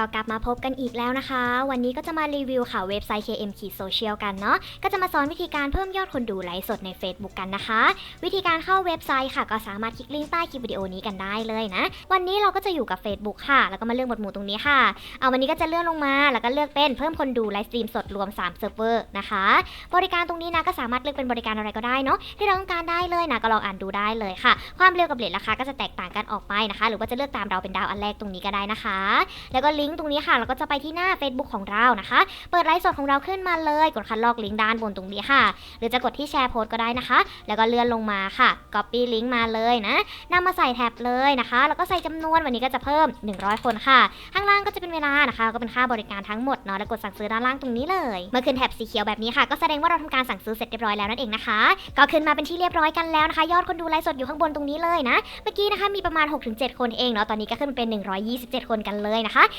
ก็กลับมาพบกันอีกแล้วนะคะ วันนี้ก็จะมารีวิวค่ะเว็บไซต์ KM Social กันเนาะก็จะมาสอนวิธีการเพิ่มยอดคนดูไลฟ์สดใน Facebook กันนะคะ วิธีการเข้าเว็บไซต์ค่ะ ก็สามารถคลิกลิงก์ใต้คลิปวิดีโอนี้กันได้เลยนะ วันนี้เราก็จะอยู่กับ Facebook ค่ะ แล้วก็มาเลือกหมวดหมู่ตรงนี้ค่ะ เอาวันนี้ก็จะเลื่อนลงมาแล้วก็เลือกเป็นเพิ่มคนดูไลฟ์สตรีมสดรวม3เซิร์ฟเวอร์นะคะ บริการตรงนี้นะก็สามารถเลือกเป็นบริการอะไรก็ได้เนาะที่เราต้องการได้เลยนะก็ลองอ่านดูได้เลยค่ะ ความเร็วกับเลทราคาก็จะแตกต่างกันออกไปนะคะ หรือว่าจะเลือกตามดาเป็นดาวอันแรกตรงนี้ก็ได้นะคะ แล้วก็ลิงก์ตรงนี้ค่ะเราก็จะไปที่หน้า Facebook ของเรานะคะ เปิดไลฟ์สดของเราขึ้นมาเลย กดคัดลอกลิงก์ด้านบนตรงนี้ค่ะ หรือจะกดที่แชร์โพสต์ก็ได้นะคะ แล้วก็เลื่อนลงมาค่ะ Copy ลิงก์มาเลยนะนำมาใส่แท็บเลยนะคะ แล้วก็ใส่จำนวนวันนี้ก็จะเพิ่ม 100 คนค่ะ ข้างล่างก็จะเป็นเวลานะคะ ก็เป็นค่าบริการทั้งหมดเนาะแล้วกดสั่งซื้อด้านล่างตรงนี้เลยเมื่อขึ้นแท็บสีเขียวแบบนี้ค่ะ ก็แสดงว่าเราทำการสั่งซื้อเสร็จเรียบร้อยแล้วนั่นเองนะคะ ก็ขึ้นมาเป็นที่เรียบร้อยกันแล้วนะคะ ยอดคนดูไลฟ์สดอยู่ข้างบนตรงนี้เลยนะ เมื่อกี้นะคะมีประมาณ 6-7 คนเองเนาะตอนนี้ก็ขึ้นเป็น 127 คนกันเลยนะคะ